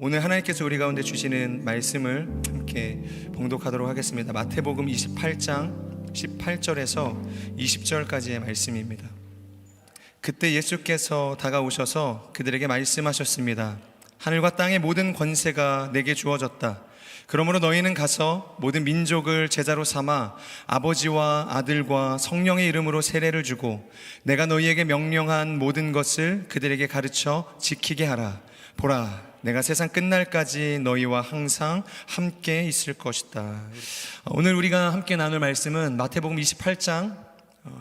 오늘 하나님께서 우리 가운데 주시는 말씀을 함께 봉독하도록 하겠습니다. 마태복음 28장 18절에서 20절까지의 말씀입니다. 그때 예수께서 다가오셔서 그들에게 말씀하셨습니다. 하늘과 땅의 모든 권세가 내게 주어졌다. 그러므로 너희는 가서 모든 민족을 제자로 삼아 아버지와 아들과 성령의 이름으로 세례를 주고 내가 너희에게 명령한 모든 것을 그들에게 가르쳐 지키게 하라. 보라, 내가 세상 끝날까지 너희와 항상 함께 있을 것이다. 오늘 우리가 함께 나눌 말씀은 마태복음 28장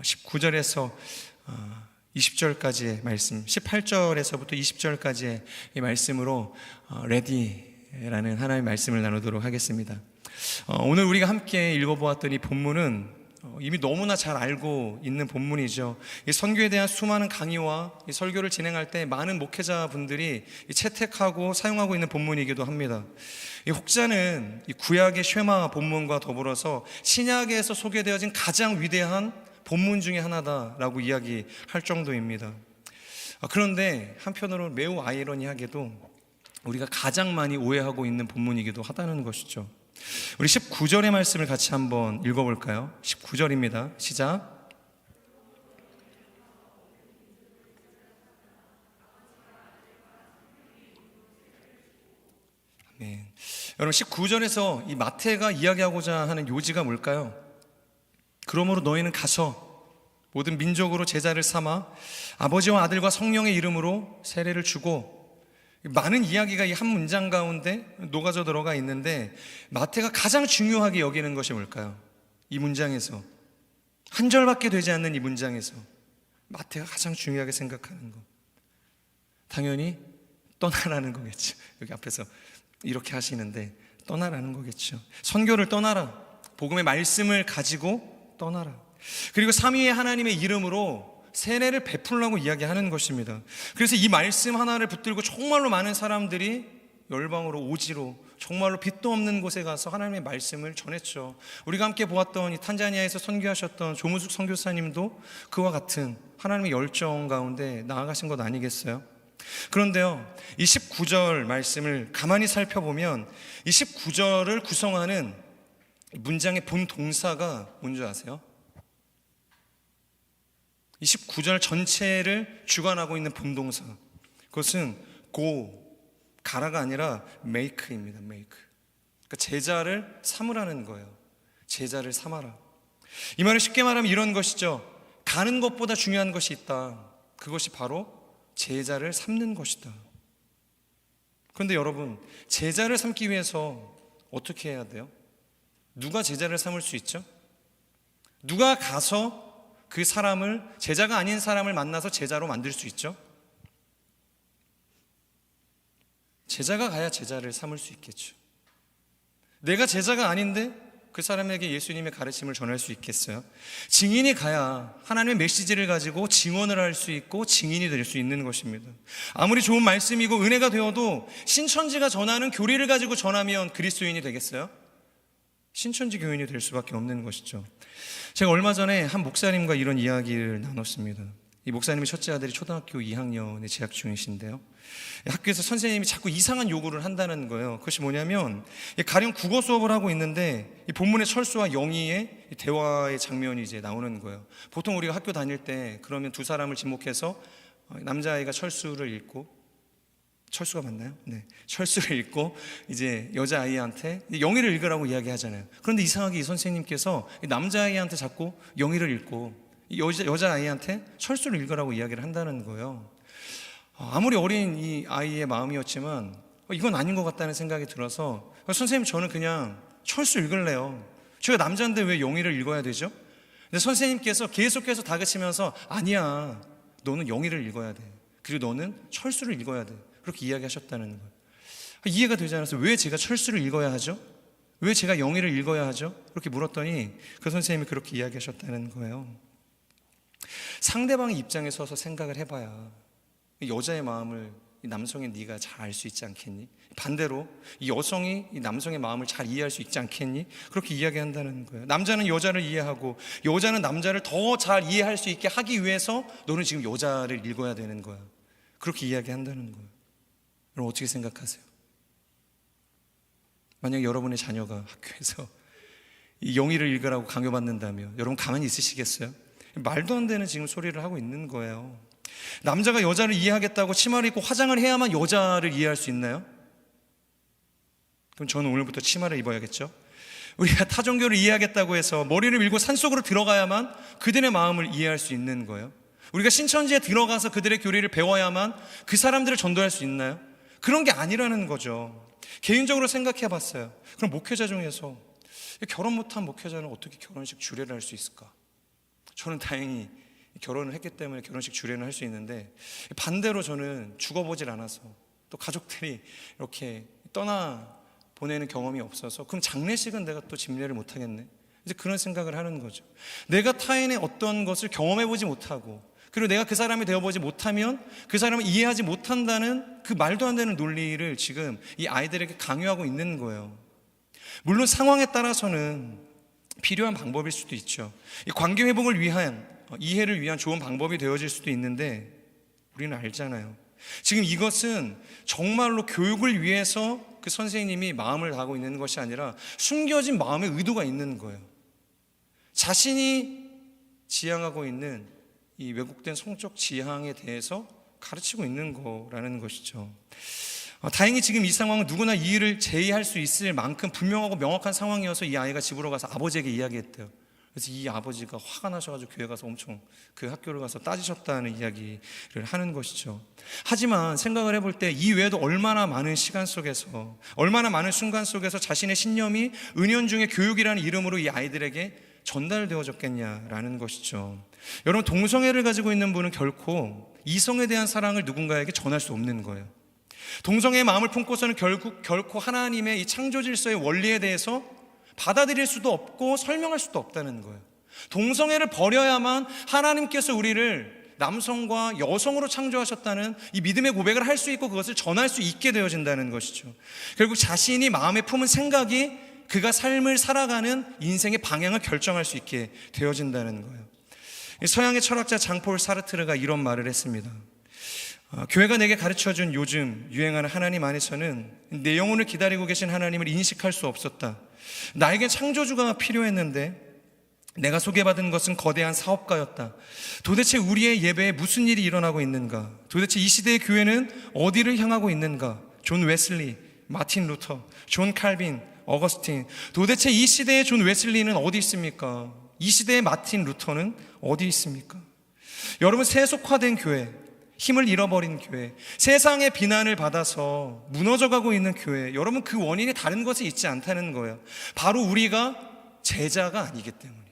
19절에서 20절까지의 말씀, 18절에서부터 20절까지의 이 말씀으로 레디라는 하나님의 말씀을 나누도록 하겠습니다. 어, 오늘 우리가 함께 읽어보았던 이 본문은 어, 이미 너무나 잘 알고 있는 본문이죠. 이 선교에 대한 수많은 강의와 이 설교를 진행할 때 많은 목회자분들이 이 채택하고 사용하고 있는 본문이기도 합니다. 이 혹자는 이 구약의 쉐마 본문과 더불어서 신약에서 소개되어진 가장 위대한 본문 중에 하나다라고 이야기할 정도입니다. 아, 그런데 한편으로 매우 아이러니하게도 우리가 가장 많이 오해하고 있는 본문이기도 하다는 것이죠. 우리 19절의 말씀을 같이 한번 읽어볼까요? 19절입니다. 시작. 아멘. 여러분 19절에서 이 마태가 이야기하고자 하는 요지가 뭘까요? 그러므로 너희는 가서 모든 민족으로 제자를 삼아 아버지와 아들과 성령의 이름으로 세례를 주고 많은 이야기가 이 한 문장 가운데 녹아져 들어가 있는데 마태가 가장 중요하게 여기는 것이 뭘까요? 이 문장에서 한 절밖에 되지 않는 이 문장에서 마태가 가장 중요하게 생각하는 것 당연히 떠나라는 거겠죠. 여기 앞에서 이렇게 하시는데 떠나라는 거겠죠. 선교를 떠나라. 복음의 말씀을 가지고 떠나라. 그리고 삼위의 하나님의 이름으로 세례를 베풀라고 이야기하는 것입니다. 그래서 이 말씀 하나를 붙들고 정말로 많은 사람들이 열방으로 오지로 정말로 빛도 없는 곳에 가서 하나님의 말씀을 전했죠. 우리가 함께 보았던 이 탄자니아에서 선교하셨던 조무숙 선교사님도 그와 같은 하나님의 열정 가운데 나아가신 것 아니겠어요? 그런데요, 이 19절 말씀을 가만히 살펴보면 이 19절을 구성하는 문장의 본 동사가 뭔지 아세요? 29절 전체를 주관하고 있는 본동사. 그것은 go, 가라가 아니라 make입니다. make. 그러니까 제자를 삼으라는 거예요. 제자를 삼아라. 이 말을 쉽게 말하면 이런 것이죠. 가는 것보다 중요한 것이 있다. 그것이 바로 제자를 삼는 것이다. 그런데 여러분, 제자를 삼기 위해서 어떻게 해야 돼요? 누가 제자를 삼을 수 있죠? 누가 가서 그 사람을 제자가 아닌 사람을 만나서 제자로 만들 수 있죠? 제자가 가야 제자를 삼을 수 있겠죠. 내가 제자가 아닌데 그 사람에게 예수님의 가르침을 전할 수 있겠어요? 증인이 가야 하나님의 메시지를 가지고 증언을 할 수 있고 증인이 될 수 있는 것입니다. 아무리 좋은 말씀이고 은혜가 되어도 신천지가 전하는 교리를 가지고 전하면 그리스도인이 되겠어요? 신천지 교인이 될 수밖에 없는 것이죠. 제가 얼마 전에 한 목사님과 이런 이야기를 나눴습니다. 이 목사님의 첫째 아들이 초등학교 2학년에 재학 중이신데요. 학교에서 선생님이 자꾸 이상한 요구를 한다는 거예요. 그것이 뭐냐면 가령 국어 수업을 하고 있는데 이 본문의 철수와 영희의 대화의 장면이 이제 나오는 거예요. 보통 우리가 학교 다닐 때 그러면 두 사람을 지목해서 남자아이가 철수를 읽고 철수가 맞나요? 네. 철수를 읽고 이제 여자 아이한테 영희를 읽으라고 이야기하잖아요. 그런데 이상하게 이 선생님께서 남자 아이한테 자꾸 영희를 읽고 여자, 여자 아이한테 철수를 읽으라고 이야기를 한다는 거예요. 아무리 어린 이 아이의 마음이었지만 이건 아닌 것 같다는 생각이 들어서 선생님 저는 그냥 철수 읽을래요. 제가 남자인데 왜 영희를 읽어야 되죠? 근데 선생님께서 계속해서 다그치면서 아니야. 너는 영희를 읽어야 돼. 그리고 너는 철수를 읽어야 돼. 그렇게 이야기하셨다는 거예요. 이해가 되지 않아서 왜 제가 철수를 읽어야 하죠? 왜 제가 영희를 읽어야 하죠? 그렇게 물었더니 그 선생님이 그렇게 이야기하셨다는 거예요. 상대방의 입장에 서서 생각을 해봐야 여자의 마음을 남성의 네가 잘 알 수 있지 않겠니? 반대로 이 여성이 이 남성의 마음을 잘 이해할 수 있지 않겠니? 그렇게 이야기한다는 거예요. 남자는 여자를 이해하고 여자는 남자를 더 잘 이해할 수 있게 하기 위해서 너는 지금 여자를 읽어야 되는 거야. 그렇게 이야기한다는 거예요. 여러분 어떻게 생각하세요? 만약 여러분의 자녀가 학교에서 이 영의를 읽으라고 강요받는다며 여러분 가만히 있으시겠어요? 말도 안 되는 지금 소리를 하고 있는 거예요. 남자가 여자를 이해하겠다고 치마를 입고 화장을 해야만 여자를 이해할 수 있나요? 그럼 저는 오늘부터 치마를 입어야겠죠? 우리가 타종교를 이해하겠다고 해서 머리를 밀고 산속으로 들어가야만 그들의 마음을 이해할 수 있는 거예요. 우리가 신천지에 들어가서 그들의 교리를 배워야만 그 사람들을 전도할 수 있나요? 그런 게 아니라는 거죠. 개인적으로 생각해 봤어요. 그럼 목회자 중에서 결혼 못한 목회자는 어떻게 결혼식 주례를 할 수 있을까? 저는 다행히 결혼을 했기 때문에 결혼식 주례는 할 수 있는데 반대로 저는 죽어보질 않아서 또 가족들이 이렇게 떠나 보내는 경험이 없어서 그럼 장례식은 내가 또 집례를 못 하겠네. 이제 그런 생각을 하는 거죠. 내가 타인의 어떤 것을 경험해 보지 못하고 그리고 내가 그 사람이 되어 보지 못하면 그 사람을 이해하지 못한다는 그 말도 안 되는 논리를 지금 이 아이들에게 강요하고 있는 거예요. 물론 상황에 따라서는 필요한 방법일 수도 있죠. 이 관계 회복을 위한 어, 이해를 위한 좋은 방법이 되어질 수도 있는데 우리는 알잖아요. 지금 이것은 정말로 교육을 위해서 그 선생님이 마음을 다하고 있는 것이 아니라 숨겨진 마음의 의도가 있는 거예요. 자신이 지향하고 있는 이 왜곡된 성적 지향에 대해서 가르치고 있는 거라는 것이죠. 어, 다행히 지금 이 상황은 누구나 이해를 제의할 수 있을 만큼 분명하고 명확한 상황이어서 이 아이가 집으로 가서 아버지에게 이야기했대요. 그래서 이 아버지가 화가 나셔가지고 교회 가서 엄청 그 학교를 가서 따지셨다는 이야기를 하는 것이죠. 하지만 생각을 해볼 때 이 외에도 얼마나 많은 시간 속에서 얼마나 많은 순간 속에서 자신의 신념이 은연중에 교육이라는 이름으로 이 아이들에게 전달되어졌겠냐라는 것이죠. 여러분 동성애를 가지고 있는 분은 결코 이성에 대한 사랑을 누군가에게 전할 수 없는 거예요. 동성애의 마음을 품고서는 결국 결코 하나님의 이 창조 질서의 원리에 대해서 받아들일 수도 없고 설명할 수도 없다는 거예요. 동성애를 버려야만 하나님께서 우리를 남성과 여성으로 창조하셨다는 이 믿음의 고백을 할 수 있고 그것을 전할 수 있게 되어진다는 것이죠. 결국 자신이 마음에 품은 생각이 그가 삶을 살아가는 인생의 방향을 결정할 수 있게 되어진다는 거예요. 서양의 철학자 장폴 사르트르가 이런 말을 했습니다. 어, 교회가 내게 가르쳐 준 요즘 유행하는 하나님 안에서는 내 영혼을 기다리고 계신 하나님을 인식할 수 없었다. 나에겐 창조주가 필요했는데 내가 소개받은 것은 거대한 사업가였다. 도대체 우리의 예배에 무슨 일이 일어나고 있는가? 도대체 이 시대의 교회는 어디를 향하고 있는가? 존 웨슬리, 마틴 루터, 존 칼빈, 어거스틴. 도대체 이 시대의 존 웨슬리는 어디 있습니까? 이 시대의 마틴 루터는 어디 있습니까? 여러분 세속화된 교회, 힘을 잃어버린 교회, 세상의 비난을 받아서 무너져가고 있는 교회, 여러분 그 원인이 다른 것에 있지 않다는 거예요. 바로 우리가 제자가 아니기 때문이에요.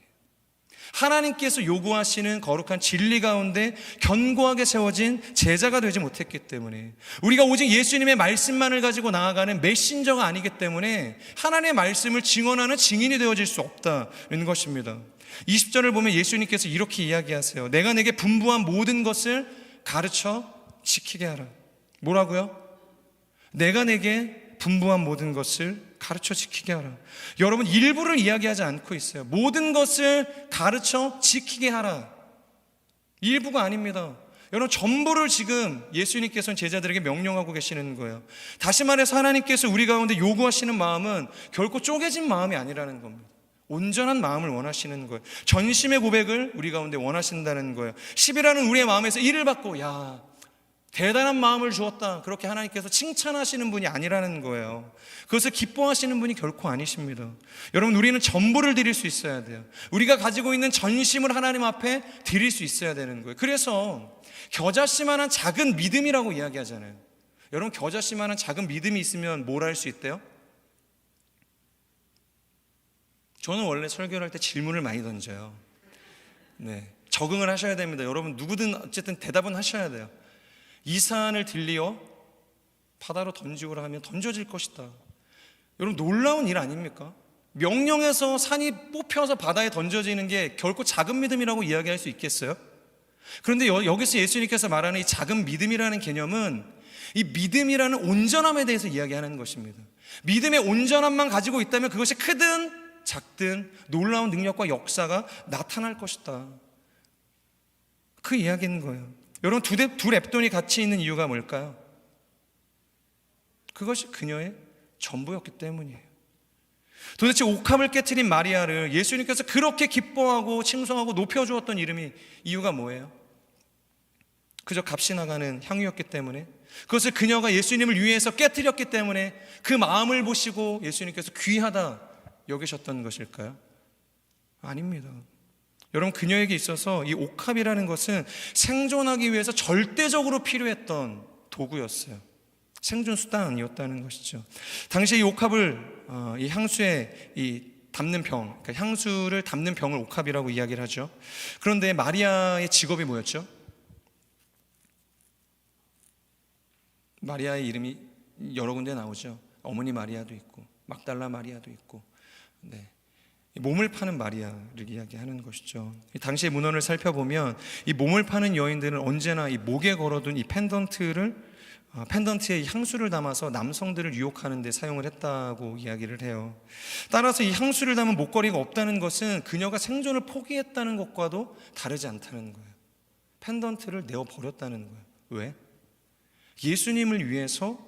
하나님께서 요구하시는 거룩한 진리 가운데 견고하게 세워진 제자가 되지 못했기 때문에 우리가 오직 예수님의 말씀만을 가지고 나아가는 메신저가 아니기 때문에 하나님의 말씀을 증언하는 증인이 되어질 수 없다는 것입니다. 20절을 보면 예수님께서 이렇게 이야기하세요. 내가 내게 분부한 모든 것을 가르쳐 지키게 하라. 뭐라고요? 내가 내게 분부한 모든 것을 가르쳐 지키게 하라. 여러분, 일부를 이야기하지 않고 있어요. 모든 것을 가르쳐 지키게 하라. 일부가 아닙니다. 여러분, 전부를 지금 예수님께서는 제자들에게 명령하고 계시는 거예요. 다시 말해서 하나님께서 우리 가운데 요구하시는 마음은 결코 쪼개진 마음이 아니라는 겁니다. 온전한 마음을 원하시는 거예요. 전심의 고백을 우리 가운데 원하신다는 거예요. 10이라는 우리의 마음에서 일을 받고, 야, 대단한 마음을 주었다. 그렇게 하나님께서 칭찬하시는 분이 아니라는 거예요. 그것을 기뻐하시는 분이 결코 아니십니다. 여러분, 우리는 전부를 드릴 수 있어야 돼요. 우리가 가지고 있는 전심을 하나님 앞에 드릴 수 있어야 되는 거예요. 그래서 겨자씨만한 작은 믿음이라고 이야기하잖아요. 여러분, 겨자씨만한 작은 믿음이 있으면 뭘 할 수 있대요? 저는 원래 설교를 할 때 질문을 많이 던져요. 네. 적응을 하셔야 됩니다. 여러분, 누구든 어쨌든 대답은 하셔야 돼요. 이 산을 들리어 바다로 던지고라 하면 던져질 것이다. 여러분, 놀라운 일 아닙니까? 명령에서 산이 뽑혀서 바다에 던져지는 게 결코 작은 믿음이라고 이야기할 수 있겠어요? 그런데 여, 여기서 예수님께서 말하는 이 작은 믿음이라는 개념은 이 믿음이라는 온전함에 대해서 이야기하는 것입니다. 믿음의 온전함만 가지고 있다면 그것이 크든 작든 놀라운 능력과 역사가 나타날 것이다. 그 이야기인 거예요. 여러분 두, 대, 두 랩돈이 같이 있는 이유가 뭘까요? 그것이 그녀의 전부였기 때문이에요. 도대체 옥합을 깨뜨린 마리아를 예수님께서 그렇게 기뻐하고 칭송하고 높여주었던 이름이 이유가 뭐예요? 그저 값이 나가는 향유였기 때문에 그것을 그녀가 예수님을 위해서 깨뜨렸기 때문에 그 마음을 보시고 예수님께서 귀하다 여기셨던 것일까요? 아닙니다. 여러분 그녀에게 있어서 이 옥합이라는 것은 생존하기 위해서 절대적으로 필요했던 도구였어요. 생존 수단이었다는 것이죠. 당시 이 옥합을 어, 이 향수에 이 담는 병, 그러니까 향수를 담는 병을 옥합이라고 이야기를 하죠. 그런데 마리아의 직업이 뭐였죠? 마리아의 이름이 여러 군데 나오죠. 어머니 마리아도 있고 막달라 마리아도 있고, 네. 몸을 파는 마리아를 이야기하는 것이죠. 이 당시의 문헌을 살펴보면 이 몸을 파는 여인들은 언제나 이 목에 걸어둔 이 펜던트를 어, 펜던트에 향수를 담아서 남성들을 유혹하는 데 사용을 했다고 이야기를 해요. 따라서 이 향수를 담은 목걸이가 없다는 것은 그녀가 생존을 포기했다는 것과도 다르지 않다는 거예요. 펜던트를 내어 버렸다는 거예요. 왜? 예수님을 위해서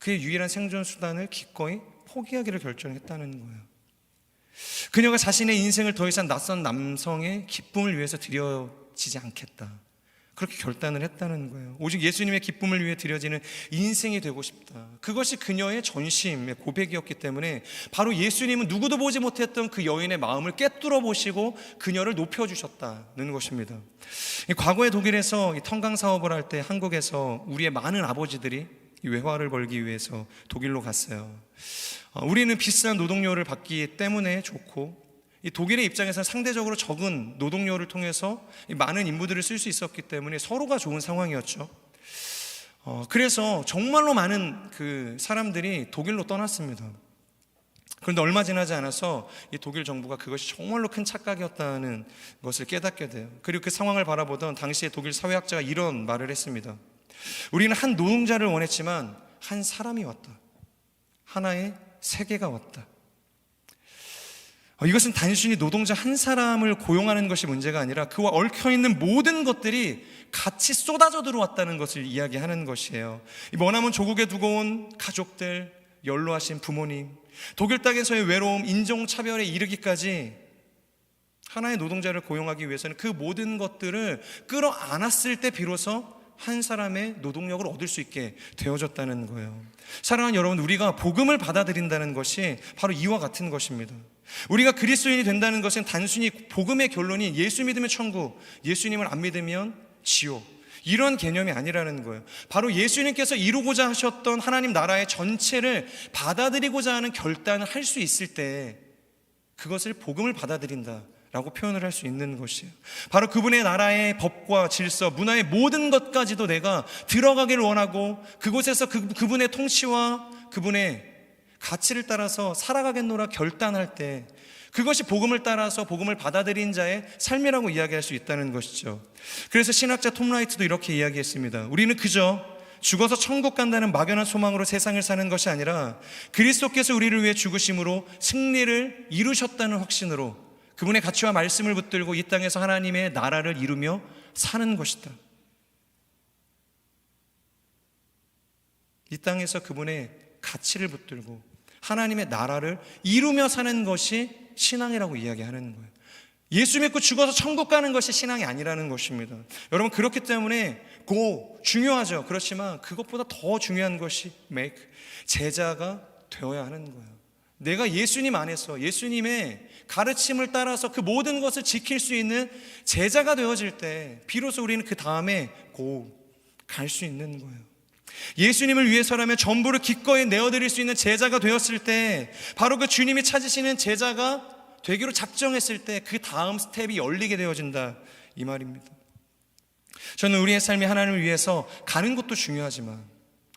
그의 유일한 생존 수단을 기꺼이 포기하기를 결정했다는 거예요. 그녀가 자신의 인생을 더 이상 낯선 남성의 기쁨을 위해서 드려지지 않겠다. 그렇게 결단을 했다는 거예요. 오직 예수님의 기쁨을 위해 드려지는 인생이 되고 싶다. 그것이 그녀의 전심의 고백이었기 때문에 바로 예수님은 누구도 보지 못했던 그 여인의 마음을 꿰뚫어 보시고 그녀를 높여 주셨다는 것입니다. 이 과거의 독일에서 이 턴강 사업을 할 때 한국에서 우리의 많은 아버지들이 이 외화를 벌기 위해서 독일로 갔어요. 어, 우리는 비싼 노동료를 받기 때문에 좋고 이 독일의 입장에서는 상대적으로 적은 노동료를 통해서 이 많은 인부들을 쓸 수 있었기 때문에 서로가 좋은 상황이었죠. 어, 그래서 정말로 많은 그 사람들이 독일로 떠났습니다. 그런데 얼마 지나지 않아서 이 독일 정부가 그것이 정말로 큰 착각이었다는 것을 깨닫게 돼요. 그리고 그 상황을 바라보던 당시의 독일 사회학자가 이런 말을 했습니다. 우리는 한 노동자를 원했지만 한 사람이 왔다. 하나의 세계가 왔다. 어, 이것은 단순히 노동자 한 사람을 고용하는 것이 문제가 아니라 그와 얽혀 있는 모든 것들이 같이 쏟아져 들어왔다는 것을 이야기하는 것이에요. 이 머나먼 조국에 두고 온 가족들, 연로하신 부모님, 독일 땅에서의 외로움, 인종차별에 이르기까지 하나의 노동자를 고용하기 위해서는 그 모든 것들을 끌어안았을 때 비로소 한 사람의 노동력을 얻을 수 있게 되어졌다는 거예요. 사랑하는 여러분, 우리가 복음을 받아들인다는 것이 바로 이와 같은 것입니다. 우리가 그리스도인이 된다는 것은 단순히 복음의 결론이 예수 믿으면 천국, 예수님을 안 믿으면 지옥. 이런 개념이 아니라는 거예요. 바로 예수님께서 이루고자 하셨던 하나님 나라의 전체를 받아들이고자 하는 결단을 할 수 있을 때 그것을 복음을 받아들인다. 라고 표현을 할 수 있는 것이에요. 바로 그분의 나라의 법과 질서, 문화의 모든 것까지도 내가 들어가기를 원하고 그곳에서 그, 그분의 통치와 그분의 가치를 따라서 살아가겠노라 결단할 때 그것이 복음을 따라서 복음을 받아들인 자의 삶이라고 이야기할 수 있다는 것이죠. 그래서 신학자 톰 라이트도 이렇게 이야기했습니다. 우리는 그저 죽어서 천국 간다는 막연한 소망으로 세상을 사는 것이 아니라 그리스도께서 우리를 위해 죽으심으로 승리를 이루셨다는 확신으로 그분의 가치와 말씀을 붙들고 이 땅에서 하나님의 나라를 이루며 사는 것이다. 이 땅에서 그분의 가치를 붙들고 하나님의 나라를 이루며 사는 것이 신앙이라고 이야기하는 거예요. 예수 믿고 죽어서 천국 가는 것이 신앙이 아니라는 것입니다. 여러분 그렇기 때문에 고 중요하죠. 그렇지만 그것보다 더 중요한 것이 make 제자가 되어야 하는 거예요. 내가 예수님 안에서 예수님의 가르침을 따라서 그 모든 것을 지킬 수 있는 제자가 되어질 때 비로소 우리는 그 다음에 고 갈 수 있는 거예요. 예수님을 위해서라면 전부를 기꺼이 내어드릴 수 있는 제자가 되었을 때 바로 그 주님이 찾으시는 제자가 되기로 작정했을 때 그 다음 스텝이 열리게 되어진다 이 말입니다. 저는 우리의 삶이 하나님을 위해서 가는 것도 중요하지만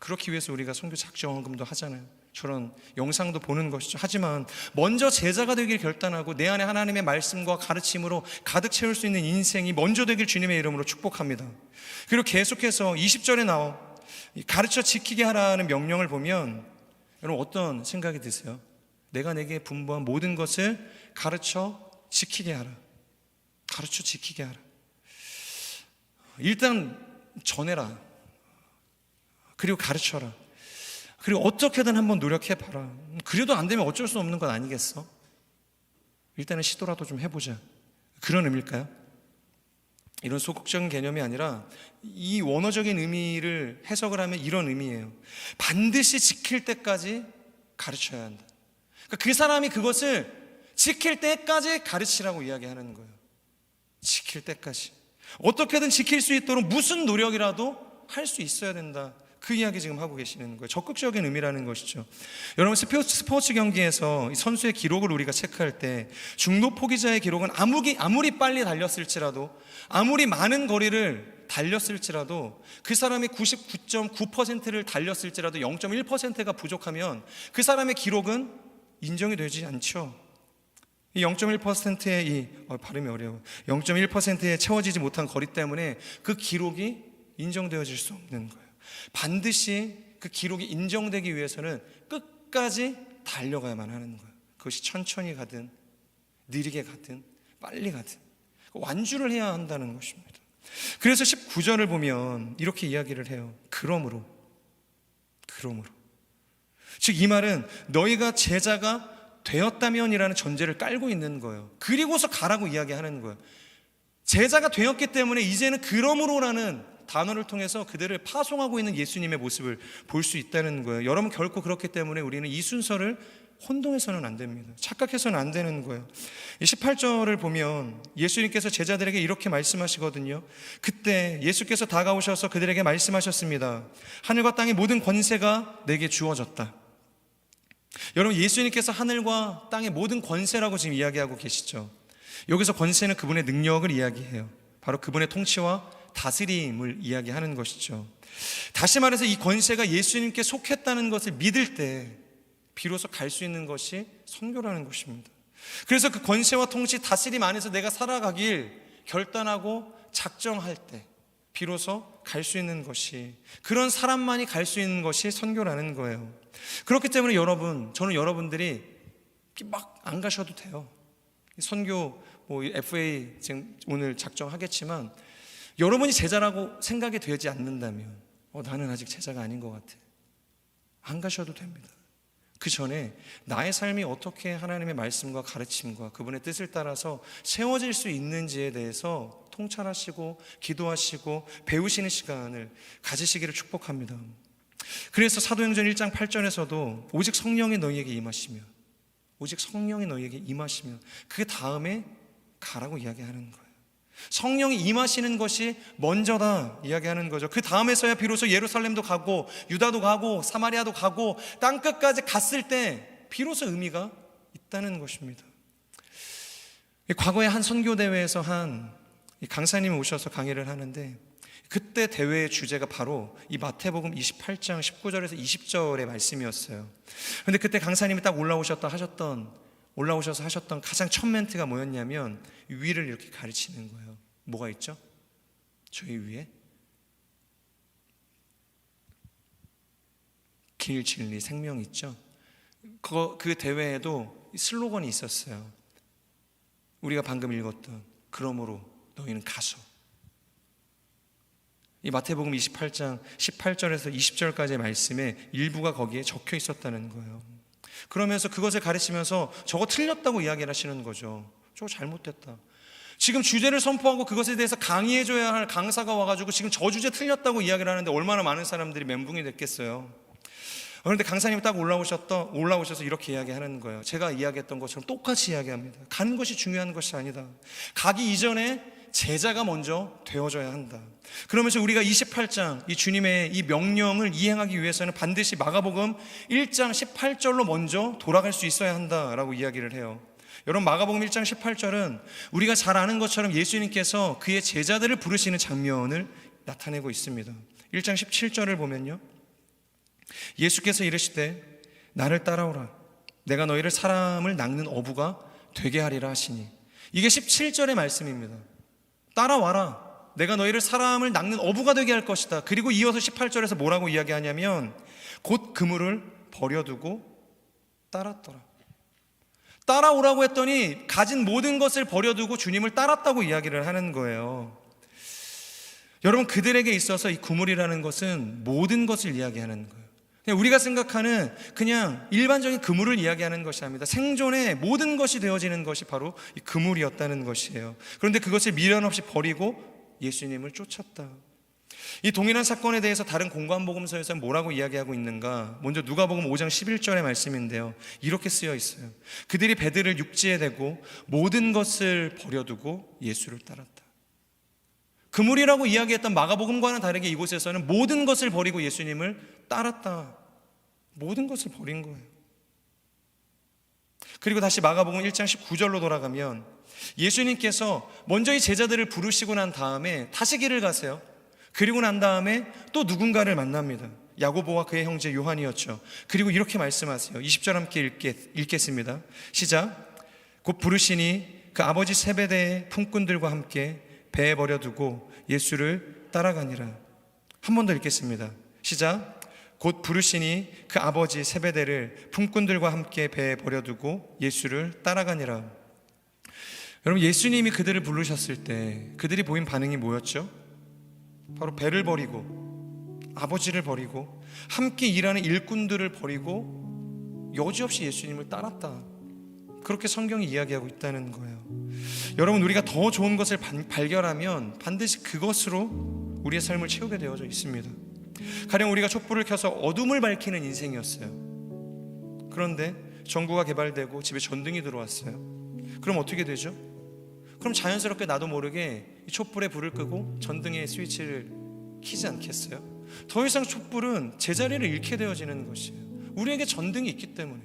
그렇기 위해서 우리가 선교 작정금도 하잖아요. 저런 영상도 보는 것이죠. 하지만 먼저 제자가 되길 결단하고 내 안에 하나님의 말씀과 가르침으로 가득 채울 수 있는 인생이 먼저 되길 주님의 이름으로 축복합니다. 그리고 계속해서 20절에 나와 가르쳐 지키게 하라는 명령을 보면 여러분 어떤 생각이 드세요? 내가 내게 분부한 모든 것을 가르쳐 지키게 하라. 가르쳐 지키게 하라. 일단 전해라. 그리고 가르쳐라. 그리고 어떻게든 한번 노력해 봐라. 그래도 안 되면 어쩔 수 없는 건 아니겠어? 일단은 시도라도 좀 해보자. 그런 의미일까요? 이런 소극적인 개념이 아니라 이 원어적인 의미를 해석을 하면 이런 의미예요. 반드시 지킬 때까지 가르쳐야 한다. 그러니까 그 사람이 그것을 지킬 때까지 가르치라고 이야기하는 거예요. 지킬 때까지. 어떻게든 지킬 수 있도록 무슨 노력이라도 할 수 있어야 된다. 그 이야기 지금 하고 계시는 거예요. 적극적인 의미라는 것이죠. 여러분 스포츠, 스포츠 경기에서 이 선수의 기록을 우리가 체크할 때 중도 포기자의 기록은 아무리 아무리 빨리 달렸을지라도 아무리 많은 거리를 달렸을지라도 그 사람이 99.9%를 달렸을지라도 0.1%가 부족하면 그 사람의 기록은 인정이 되지 않죠. 이 0.1%의 이 어, 발음이 어려워. 0.1%에 채워지지 못한 거리 때문에 그 기록이 인정되어질 수 없는 거예요. 반드시 그 기록이 인정되기 위해서는 끝까지 달려가야만 하는 거예요. 그것이 천천히 가든 느리게 가든 빨리 가든 완주를 해야 한다는 것입니다. 그래서 19절을 보면 이렇게 이야기를 해요. 그러므로 그러므로 즉 이 말은 너희가 제자가 되었다면이라는 전제를 깔고 있는 거예요. 그리고서 가라고 이야기하는 거예요. 제자가 되었기 때문에 이제는 그러므로라는 단어를 통해서 그들을 파송하고 있는 예수님의 모습을 볼 수 있다는 거예요. 여러분 결코 그렇기 때문에 우리는 이 순서를 혼동해서는 안 됩니다. 착각해서는 안 되는 거예요. 18절을 보면 예수님께서 제자들에게 이렇게 말씀하시거든요. 그때 예수께서 다가오셔서 그들에게 말씀하셨습니다. 하늘과 땅의 모든 권세가 내게 주어졌다. 여러분 예수님께서 하늘과 땅의 모든 권세라고 지금 이야기하고 계시죠. 여기서 권세는 그분의 능력을 이야기해요. 바로 그분의 통치와 다스림을 이야기하는 것이죠. 다시 말해서 이 권세가 예수님께 속했다는 것을 믿을 때 비로소 갈 수 있는 것이 선교라는 것입니다. 그래서 그 권세와 통치, 다스림 안에서 내가 살아가길 결단하고 작정할 때 비로소 갈 수 있는 것이 그런 사람만이 갈 수 있는 것이 선교라는 거예요. 그렇기 때문에 여러분, 저는 여러분들이 막 안 가셔도 돼요. 선교 뭐 FA 지금 오늘 작정하겠지만 여러분이 제자라고 생각이 되지 않는다면 어, 나는 아직 제자가 아닌 것 같아. 안 가셔도 됩니다. 그 전에 나의 삶이 어떻게 하나님의 말씀과 가르침과 그분의 뜻을 따라서 세워질 수 있는지에 대해서 통찰하시고 기도하시고 배우시는 시간을 가지시기를 축복합니다. 그래서 사도행전 1장 8절에서도 오직 성령이 너희에게 임하시며 오직 성령이 너희에게 임하시며 그 다음에 가라고 이야기하는 거예요. 성령이 임하시는 것이 먼저다 이야기하는 거죠. 그 다음에서야 비로소 예루살렘도 가고 유다도 가고 사마리아도 가고 땅 끝까지 갔을 때 비로소 의미가 있다는 것입니다. 과거에 한 선교 대회에서 한 강사님이 오셔서 강의를 하는데 그때 대회의 주제가 바로 이 마태복음 28장 19절에서 20절의 말씀이었어요. 근데 그때 강사님이 딱 올라오셨다 하셨던 올라오셔서 하셨던 가장 첫 멘트가 뭐였냐면 위를 이렇게 가르치는 거예요. 뭐가 있죠? 저희 위에 길, 진리, 생명 있죠? 그, 그 대회에도 슬로건이 있었어요. 우리가 방금 읽었던 그러므로 너희는 가서 이 마태복음 28장 18절에서 20절까지의 말씀에 일부가 거기에 적혀 있었다는 거예요. 그러면서 그것을 가르치면서 저거 틀렸다고 이야기를 하시는 거죠. 저거 잘못됐다. 지금 주제를 선포하고 그것에 대해서 강의해줘야 할 강사가 와가지고 지금 저 주제 틀렸다고 이야기를 하는데 얼마나 많은 사람들이 멘붕이 됐겠어요. 그런데 강사님이 딱 올라오셨던, 올라오셔서 이렇게 이야기하는 거예요. 제가 이야기했던 것처럼 똑같이 이야기합니다. 가는 것이 중요한 것이 아니다. 가기 이전에 제자가 먼저 되어져야 한다. 그러면서 우리가 28장 이 주님의 이 명령을 이행하기 위해서는 반드시 마가복음 1장 18절로 먼저 돌아갈 수 있어야 한다라고 이야기를 해요. 여러분 마가복음 1장 18절은 우리가 잘 아는 것처럼 예수님께서 그의 제자들을 부르시는 장면을 나타내고 있습니다. 1장 17절을 보면요. 예수께서 이르시되 나를 따라오라 내가 너희를 사람을 낚는 어부가 되게 하리라 하시니 이게 17절의 말씀입니다. 따라와라. 내가 너희를 사람을 낚는 어부가 되게 할 것이다. 그리고 이어서 18절에서 뭐라고 이야기하냐면 곧 그물을 버려두고 따랐더라. 따라오라고 했더니 가진 모든 것을 버려두고 주님을 따랐다고 이야기를 하는 거예요. 여러분 그들에게 있어서 이 그물이라는 것은 모든 것을 이야기하는 거예요. 그냥 우리가 생각하는 그냥 일반적인 그물을 이야기하는 것이 아닙니다. 생존의 모든 것이 되어지는 것이 바로 이 그물이었다는 것이에요. 그런데 그것을 미련 없이 버리고 예수님을 쫓았다. 이 동일한 사건에 대해서 다른 공관 복음서에서 뭐라고 이야기하고 있는가? 먼저 누가복음 5장 11절의 말씀인데요. 이렇게 쓰여 있어요. 그들이 배들을 육지에 대고 모든 것을 버려두고 예수를 따랐다. 그물이라고 이야기했던 마가복음과는 다르게 이곳에서는 모든 것을 버리고 예수님을 따랐다. 모든 것을 버린 거예요. 그리고 다시 마가복음 1장 19절로 돌아가면 예수님께서 먼저 이 제자들을 부르시고 난 다음에 다시 길을 가세요. 그리고 난 다음에 또 누군가를 만납니다. 야고보와 그의 형제 요한이었죠. 그리고 이렇게 말씀하세요. 20절 함께 읽겠, 읽겠습니다. 시작. 곧 부르시니 그 아버지 세베대의 품꾼들과 함께 배에 버려두고 예수를 따라가니라. 한 번 더 읽겠습니다. 시작. 곧 부르시니 그 아버지 세베대를 품꾼들과 함께 배에 버려두고 예수를 따라가니라. 여러분 예수님이 그들을 부르셨을 때 그들이 보인 반응이 뭐였죠? 바로 배를 버리고 아버지를 버리고 함께 일하는 일꾼들을 버리고 여지없이 예수님을 따랐다. 그렇게 성경이 이야기하고 있다는 거예요. 여러분 우리가 더 좋은 것을 반- 발견하면 반드시 그것으로 우리의 삶을 채우게 되어져 있습니다. 가령 우리가 촛불을 켜서 어둠을 밝히는 인생이었어요. 그런데 전구가 개발되고 집에 전등이 들어왔어요. 그럼 어떻게 되죠? 그럼 자연스럽게 나도 모르게 이 촛불에 불을 끄고 전등의 스위치를 키지 않겠어요? 더 이상 촛불은 제자리를 잃게 되어지는 것이에요. 우리에게 전등이 있기 때문에.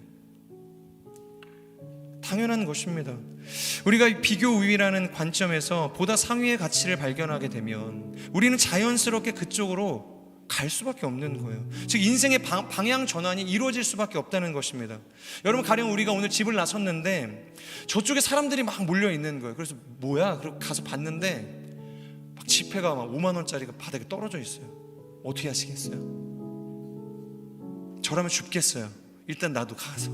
당연한 것입니다. 우리가 비교 우위라는 관점에서 보다 상위의 가치를 발견하게 되면 우리는 자연스럽게 그쪽으로 갈 수밖에 없는 거예요. 즉 인생의 방, 방향 전환이 이루어질 수밖에 없다는 것입니다. 여러분 가령 우리가 오늘 집을 나섰는데 저쪽에 사람들이 막 몰려 있는 거예요. 그래서 뭐야? 그리고 가서 봤는데 막 지폐가 막 5만 원짜리가 바닥에 떨어져 있어요. 어떻게 하시겠어요? 저라면 죽겠어요. 일단 나도 가서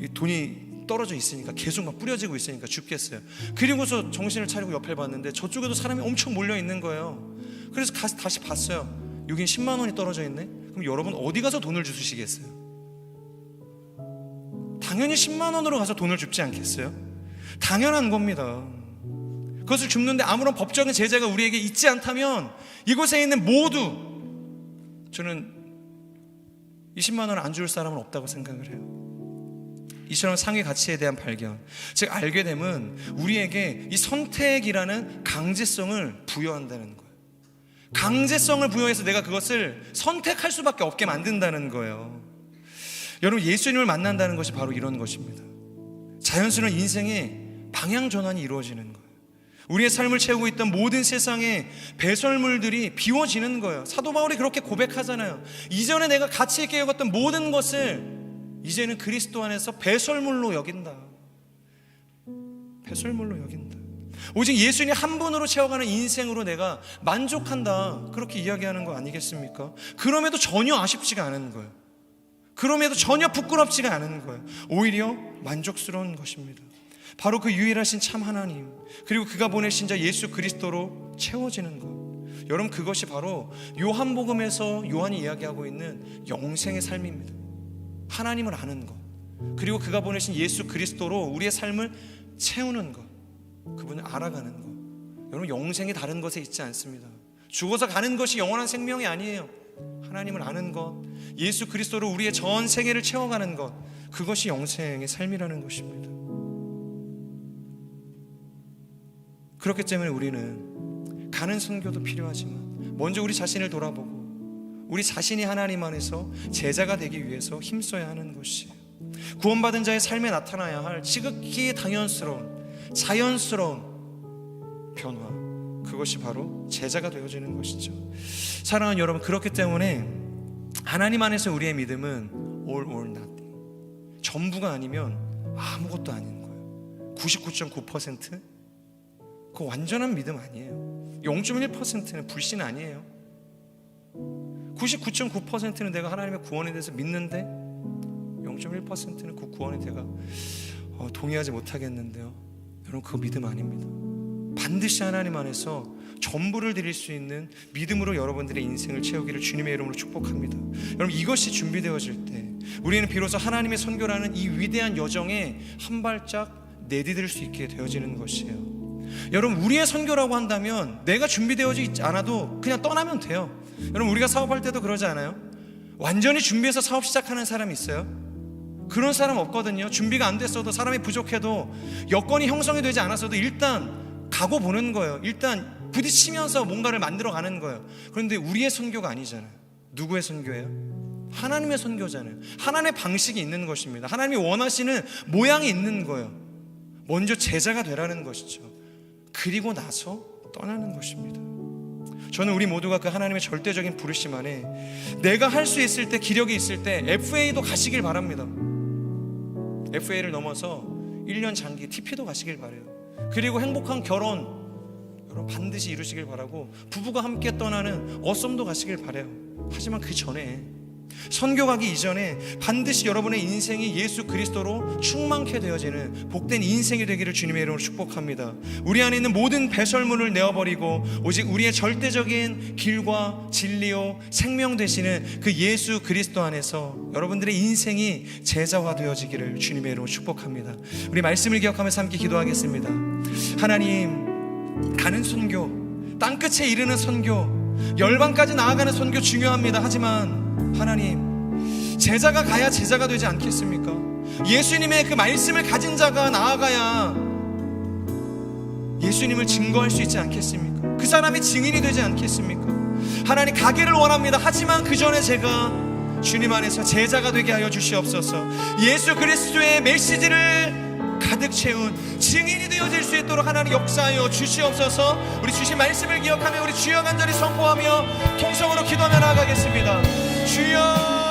이 돈이 떨어져 있으니까 계속 막 뿌려지고 있으니까 죽겠어요. 그리고서 정신을 차리고 옆에 봤는데 저쪽에도 사람이 엄청 몰려 있는 거예요. 그래서 가서 다시 봤어요. 여긴 10만 원이 떨어져 있네. 그럼 여러분 어디 가서 돈을 주시겠어요? 당연히 10만 원으로 가서 돈을 줍지 않겠어요? 당연한 겁니다. 그것을 줍는데 아무런 법적인 제재가 우리에게 있지 않다면 이곳에 있는 모두 저는 20만 원을 안줄 사람은 없다고 생각을 해요. 이처럼 상위 가치에 대한 발견. 즉 알게 되면 우리에게 이 선택이라는 강제성을 부여한다는 거예요. 강제성을 부여해서 내가 그것을 선택할 수밖에 없게 만든다는 거예요. 여러분 예수님을 만난다는 것이 바로 이런 것입니다. 자연스러운 인생의 방향 전환이 이루어지는 거예요. 우리의 삶을 채우고 있던 모든 세상의 배설물들이 비워지는 거예요. 사도 바울이 그렇게 고백하잖아요. 이전에 내가 가치 있게 여겼던 모든 것을 이제는 그리스도 안에서 배설물로 여긴다. 배설물로 여긴다. 오직 예수님 한 분으로 채워가는 인생으로 내가 만족한다. 그렇게 이야기하는 거 아니겠습니까? 그럼에도 전혀 아쉽지가 않은 거예요. 그럼에도 전혀 부끄럽지가 않은 거예요. 오히려 만족스러운 것입니다. 바로 그 유일하신 참 하나님, 그리고 그가 보내신 자 예수 그리스도로 채워지는 것. 여러분, 그것이 바로 요한복음에서 요한이 이야기하고 있는 영생의 삶입니다. 하나님을 아는 것, 그리고 그가 보내신 예수 그리스도로 우리의 삶을 채우는 것, 그분을 알아가는 것. 여러분, 영생이 다른 것에 있지 않습니다. 죽어서 가는 것이 영원한 생명이 아니에요. 하나님을 아는 것, 예수 그리스도로 우리의 전 세계를 채워가는 것, 그것이 영생의 삶이라는 것입니다. 그렇기 때문에 우리는 가는 선교도 필요하지만 먼저 우리 자신을 돌아보고 우리 자신이 하나님 안에서 제자가 되기 위해서 힘써야 하는 것이에요. 구원받은 자의 삶에 나타나야 할 지극히 당연스러운 자연스러운 변화 그것이 바로 제자가 되어지는 것이죠. 사랑하는 여러분 그렇기 때문에 하나님 안에서 우리의 믿음은 all or nothing 전부가 아니면 아무것도 아닌 거예요. 99.9%그 완전한 믿음 아니에요. 0.1%는 불신 아니에요. 99.9%는 내가 하나님의 구원에 대해서 믿는데 0.1%는 그 구원에 내가 어, 동의하지 못하겠는데요. 여러분 그거 믿음 아닙니다. 반드시 하나님 안에서 전부를 드릴 수 있는 믿음으로 여러분들의 인생을 채우기를 주님의 이름으로 축복합니다. 여러분 이것이 준비되어질 때 우리는 비로소 하나님의 선교라는 이 위대한 여정에 한 발짝 내디딜 수 있게 되어지는 것이에요. 여러분 우리의 선교라고 한다면 내가 준비되어지 않아도 그냥 떠나면 돼요. 여러분 우리가 사업할 때도 그러지 않아요? 완전히 준비해서 사업 시작하는 사람 있어요? 그런 사람 없거든요. 준비가 안 됐어도 사람이 부족해도 여건이 형성이 되지 않았어도 일단 가고 보는 거예요. 일단 부딪히면서 뭔가를 만들어 가는 거예요. 그런데 우리의 선교가 아니잖아요. 누구의 선교예요? 하나님의 선교잖아요. 하나님의 방식이 있는 것입니다. 하나님이 원하시는 모양이 있는 거예요. 먼저 제자가 되라는 것이죠. 그리고 나서 떠나는 것입니다. 저는 우리 모두가 그 하나님의 절대적인 부르심 안에 내가 할 수 있을 때 기력이 있을 때 FA도 가시길 바랍니다. FA를 넘어서 1년 장기 TP도 가시길 바래요. 그리고 행복한 결혼 여러분 반드시 이루시길 바라고 부부가 함께 떠나는 어썸도 가시길 바래요. 하지만 그 전에 선교 가기 이전에 반드시 여러분의 인생이 예수 그리스도로 충만케 되어지는 복된 인생이 되기를 주님의 이름으로 축복합니다. 우리 안에 있는 모든 배설물을 내어버리고 오직 우리의 절대적인 길과 진리요 생명 되시는 그 예수 그리스도 안에서 여러분들의 인생이 제자화 되어지기를 주님의 이름으로 축복합니다. 우리 말씀을 기억하면서 함께 기도하겠습니다. 하나님 가는 선교 땅끝에 이르는 선교 열방까지 나아가는 선교 중요합니다. 하지만 하나님 제자가 가야 제자가 되지 않겠습니까? 예수님의 그 말씀을 가진 자가 나아가야 예수님을 증거할 수 있지 않겠습니까? 그 사람이 증인이 되지 않겠습니까? 하나님 가기를 원합니다. 하지만 그 전에 제가 주님 안에서 제자가 되게 하여 주시옵소서. 예수 그리스도의 메시지를 가득 채운 증인이 되어질 수 있도록 하나님 역사하여 주시옵소서. 우리 주신 말씀을 기억하며 우리 주여 간절히 선포하며 통성으로 기도하며 나아가겠습니다. 주여!